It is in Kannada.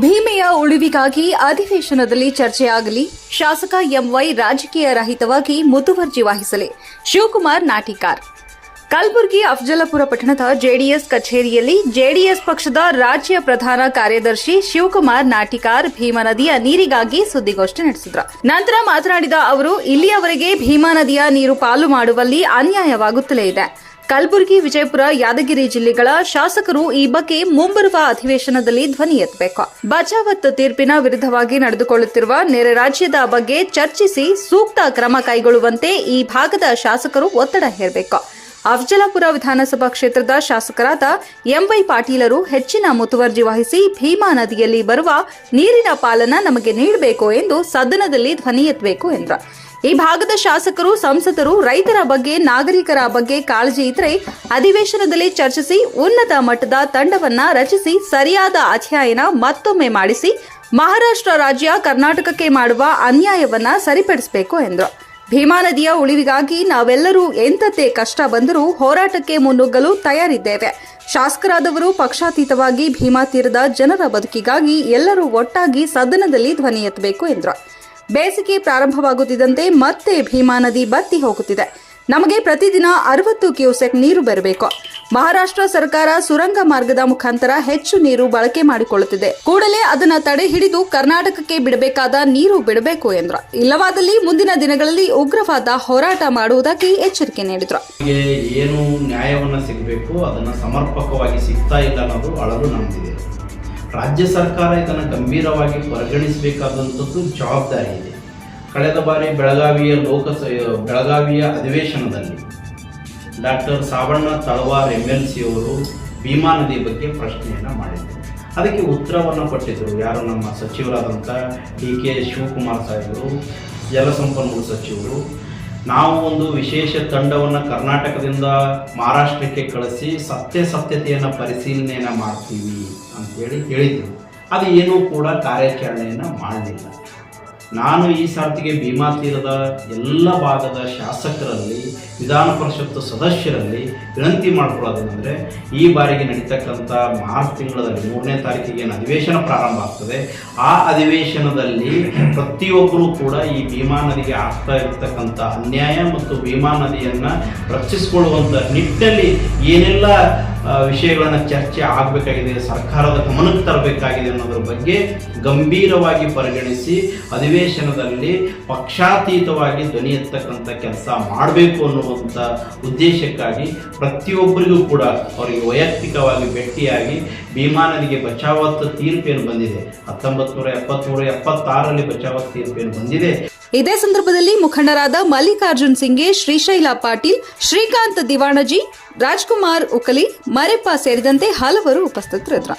ಭೀಮೆಯ ಉಳಿವಿಗಾಗಿ ಅಧಿವೇಶನದಲ್ಲಿ ಚರ್ಚೆಯಾಗಲಿ. ಶಾಸಕ ಎಂವೈ ರಾಜಕೀಯ ರಹಿತವಾಗಿ ಮುತುವರ್ಜಿ ವಹಿಸಲಿ. ಶಿವಕುಮಾರ್ ನಾಟಿಕಾರ್. ಕಲಬುರಗಿ ಅಫಜಲಪುರ ಪಟ್ಟಣದ ಜೆಡಿಎಸ್ ಕಚೇರಿಯಲ್ಲಿ ಜೆಡಿಎಸ್ ಪಕ್ಷದ ರಾಜ್ಯ ಪ್ರಧಾನ ಕಾರ್ಯದರ್ಶಿ ಶಿವಕುಮಾರ್ ನಾಟಿಕಾರ್ ಭೀಮಾ ನದಿಯ ನೀರಿಗಾಗಿ ಸುದ್ದಿಗೋಷ್ಠಿ ನಡೆಸಿದ್ರು. ನಂತರ ಮಾತನಾಡಿದ ಅವರು, ಇಲ್ಲಿಯವರೆಗೆ ಭೀಮಾ ನದಿಯ ನೀರು ಪಾಲು ಮಾಡುವಲ್ಲಿ ಅನ್ಯಾಯವಾಗುತ್ತಲೇ ಇದೆ. ಕಲಬುರಗಿ ವಿಜಯಪುರ, ಯಾದಗಿರಿ ಜಿಲ್ಲೆಗಳ ಶಾಸಕರು ಈ ಬಗ್ಗೆ ಮುಂಬರುವ ಅಧಿವೇಶನದಲ್ಲಿ ಧ್ವನಿ ಎತ್ತಬೇಕು. ಬಚಾವತ್ ತೀರ್ಪಿನ ವಿರುದ್ಧವಾಗಿ ನಡೆದುಕೊಳ್ಳುತ್ತಿರುವ ನೆರೆ ರಾಜ್ಯದ ಬಗ್ಗೆ ಚರ್ಚಿಸಿ ಸೂಕ್ತ ಕ್ರಮ ಕೈಗೊಳ್ಳುವಂತೆ ಈ ಭಾಗದ ಶಾಸಕರು ಒತ್ತಡ ಹೇರಬೇಕು. ಅಫಜಲಾಪುರ ವಿಧಾನಸಭಾ ಕ್ಷೇತ್ರದ ಶಾಸಕರಾದ ಎಂವೈ ಪಾಟೀಲರು ಹೆಚ್ಚಿನ ಮುತುವರ್ಜಿ ವಹಿಸಿ ಭೀಮಾ ನದಿಯಲ್ಲಿ ಬರುವ ನೀರಿನ ಪಾಲನ ನಮಗೆ ನೀಡಬೇಕು ಎಂದು ಸದನದಲ್ಲಿ ಧ್ವನಿ ಎತ್ತಬೇಕು ಎಂದರು. ಈ ಭಾಗದ ಶಾಸಕರು, ಸಂಸದರು, ರೈತರ ಬಗ್ಗೆ, ನಾಗರಿಕರ ಬಗ್ಗೆ ಕಾಳಜಿ ಇದ್ದರೆ ಅಧಿವೇಶನದಲ್ಲಿ ಚರ್ಚಿಸಿ ಉನ್ನತ ಮಟ್ಟದ ತಂಡವನ್ನ ರಚಿಸಿ ಸರಿಯಾದ ಅಧ್ಯಯನ ಮತ್ತೊಮ್ಮೆ ಮಾಡಿಸಿ ಮಹಾರಾಷ್ಟ್ರ ರಾಜ್ಯ ಕರ್ನಾಟಕಕ್ಕೆ ಮಾಡುವ ಅನ್ಯಾಯವನ್ನ ಸರಿಪಡಿಸಬೇಕು ಎಂದರು. ಭೀಮಾ ನದಿಯ ಉಳಿವಿಗಾಗಿ ನಾವೆಲ್ಲರೂ ಎಂಥದ್ದೇ ಕಷ್ಟ ಬಂದರೂ ಹೋರಾಟಕ್ಕೆ ಮುನ್ನುಗ್ಗಲು ತಯಾರಿದ್ದೇವೆ. ಶಾಸಕರಾದವರು ಪಕ್ಷಾತೀತವಾಗಿ ಭೀಮಾ ತೀರದ ಜನರ ಬದುಕಿಗಾಗಿ ಎಲ್ಲರೂ ಒಟ್ಟಾಗಿ ಸದನದಲ್ಲಿ ಧ್ವನಿ ಎತ್ತಬೇಕು ಎಂದರು. ಬೇಸಿಗೆ ಪ್ರಾರಂಭವಾಗುತ್ತಿದ್ದಂತೆ ಮತ್ತೆ ಭೀಮಾ ನದಿ ಬತ್ತಿ ಹೋಗುತ್ತಿದೆ. ನಮಗೆ ಪ್ರತಿದಿನ ಅರವತ್ತು ಕ್ಯೂಸೆಕ್ ನೀರು ಬರಬೇಕು. ಮಹಾರಾಷ್ಟ್ರ ಸರ್ಕಾರ ಸುರಂಗ ಮಾರ್ಗದ ಮುಖಾಂತರ ಹೆಚ್ಚು ನೀರು ಬಳಕೆ ಮಾಡಿಕೊಳ್ಳುತ್ತಿದೆ. ಕೂಡಲೇ ಅದನ್ನು ತಡೆ ಹಿಡಿದು ಕರ್ನಾಟಕಕ್ಕೆ ಬಿಡಬೇಕಾದ ನೀರು ಬಿಡಬೇಕು ಎಂದ್ರ. ಇಲ್ಲವಾದಲ್ಲಿ ಮುಂದಿನ ದಿನಗಳಲ್ಲಿ ಉಗ್ರವಾದ ಹೋರಾಟ ಮಾಡುವುದಾಗಿ ಎಚ್ಚರಿಕೆ ನೀಡಿದ್ರು. ಏನು ನ್ಯಾಯವನ್ನು ಸಿಗಬೇಕು, ಅದನ್ನ ಸಮರ್ಪಕವಾಗಿ ಸಿಗ್ತಾ ಇಲ್ಲ ಅನ್ನೋದು ಅಳಲು ನಂಬಿದೆ ರಾಜ್ಯ ಸರ್ಕಾರ ಇದನ್ನು ಗಂಭೀರವಾಗಿ ಪರಿಗಣಿಸಬೇಕಾದಂಥದ್ದು ಜವಾಬ್ದಾರಿ ಇದೆ. ಕಳೆದ ಬಾರಿ ಬೆಳಗಾವಿಯ ಲೋಕಸ, ಬೆಳಗಾವಿಯ ಅಧಿವೇಶನದಲ್ಲಿ doctor Savanna Talawar M L C ಅವರು ಭೀಮಾ ನದಿ ಬಗ್ಗೆ ಪ್ರಶ್ನೆಯನ್ನು ಮಾಡಿದರು. ಅದಕ್ಕೆ ಉತ್ತರವನ್ನು ಕೊಟ್ಟಿದ್ದರು ಯಾರು? ನಮ್ಮ ಸಚಿವರಾದಂಥ ಡಿ ಕೆ ಶಿವಕುಮಾರ್ ಸಾಹೇಬರು ಜಲಸಂಪನ್ಮೂಲ ಸಚಿವರು. ನಾವು ಒಂದು ವಿಶೇಷ ತಂಡವನ್ನು ಕರ್ನಾಟಕದಿಂದ ಮಹಾರಾಷ್ಟ್ರಕ್ಕೆ ಕಳಿಸಿ ಸತ್ಯಾಸತ್ಯತೆಯನ್ನು ಪರಿಶೀಲನೆಯನ್ನು ಮಾಡ್ತೀವಿ ಅಂತೇಳಿ ಹೇಳಿದರು. ಅದು ಏನೂ ಕೂಡ ಕಾರ್ಯಾಚರಣೆಯನ್ನು ಮಾಡಲಿಲ್ಲ. ನಾನು ಈ ಸಾರ್ತಿಗೆ ಭೀಮಾ ತೀರದ ಎಲ್ಲ ಭಾಗದ ಶಾಸಕರಲ್ಲಿ, ವಿಧಾನ ಪರಿಷತ್ತು ಸದಸ್ಯರಲ್ಲಿ ವಿನಂತಿ ಮಾಡ್ಕೊಳ್ಳೋದೇನೆಂದರೆ, ಈ ಬಾರಿಗೆ ನಡೀತಕ್ಕಂಥ ಮಾರ್ಚ್ ತಿಂಗಳಲ್ಲಿ ಮೂರನೇ ತಾರೀಕಿಗೆ ಏನು ಅಧಿವೇಶನ ಪ್ರಾರಂಭ ಆಗ್ತದೆ. ಆ ಅಧಿವೇಶನದಲ್ಲಿ ಪ್ರತಿಯೊಬ್ಬರೂ ಕೂಡ ಈ ಭೀಮಾ ನದಿಗೆ ಆಗ್ತಾ ಇರತಕ್ಕಂಥ ಅನ್ಯಾಯ ಮತ್ತು ಭೀಮಾ ನದಿಯನ್ನು ರಕ್ಷಿಸಿಕೊಳ್ಳುವಂಥ ನಿಟ್ಟಲ್ಲಿ ಏನೆಲ್ಲ ವಿಷಯಗಳನ್ನು ಚರ್ಚೆ ಆಗಬೇಕಾಗಿದೆ, ಸರ್ಕಾರದ ಗಮನಕ್ಕೆ ತರಬೇಕಾಗಿದೆ ಅನ್ನೋದ್ರ ಬಗ್ಗೆ ಗಂಭೀರವಾಗಿ ಪರಿಗಣಿಸಿ ಅಧಿವೇಶನದಲ್ಲಿ ಪಕ್ಷಾತೀತವಾಗಿ ಧ್ವನಿ ಎತ್ತಕ್ಕಂಥ ಕೆಲಸ ಮಾಡಬೇಕು ಅನ್ನುವಂಥ ಉದ್ದೇಶಕ್ಕಾಗಿ ಪ್ರತಿಯೊಬ್ಬರಿಗೂ ಕೂಡ ಅವರಿಗೆ ವೈಯಕ್ತಿಕವಾಗಿ ಭೇಟಿಯಾಗಿ ಭೀಮಾ ನದಿಗೆ ಬಚಾವತ್ ತೀರ್ಪೇನು ಬಂದಿದೆ. ಹತ್ತೊಂಬತ್ತು ನೂರ ಎಪ್ಪತ್ತ್ಮೂರು ಎಪ್ಪತ್ತಾರರಲ್ಲಿ ಬಚಾವತ್ ತೀರ್ಪೇನು ಬಂದಿದೆ. ಇದೇ ಸಂದರ್ಭದಲ್ಲಿ ಮುಖಂಡರಾದ ಮಲ್ಲಿಕಾರ್ಜುನ್ ಸಿಂಗೆ ಶ್ರೀಶೈಲ ಪಾಟೀಲ್, ಶ್ರೀಕಾಂತ್ ದಿವಾಣಜಿ, ರಾಜ್ಕುಮಾರ್ ಉಕಲಿ, ಮರೆಪ್ಪ ಸೇರಿದಂತೆ ಹಲವರು ಉಪಸ್ಥಿತರಿದ್ದರು.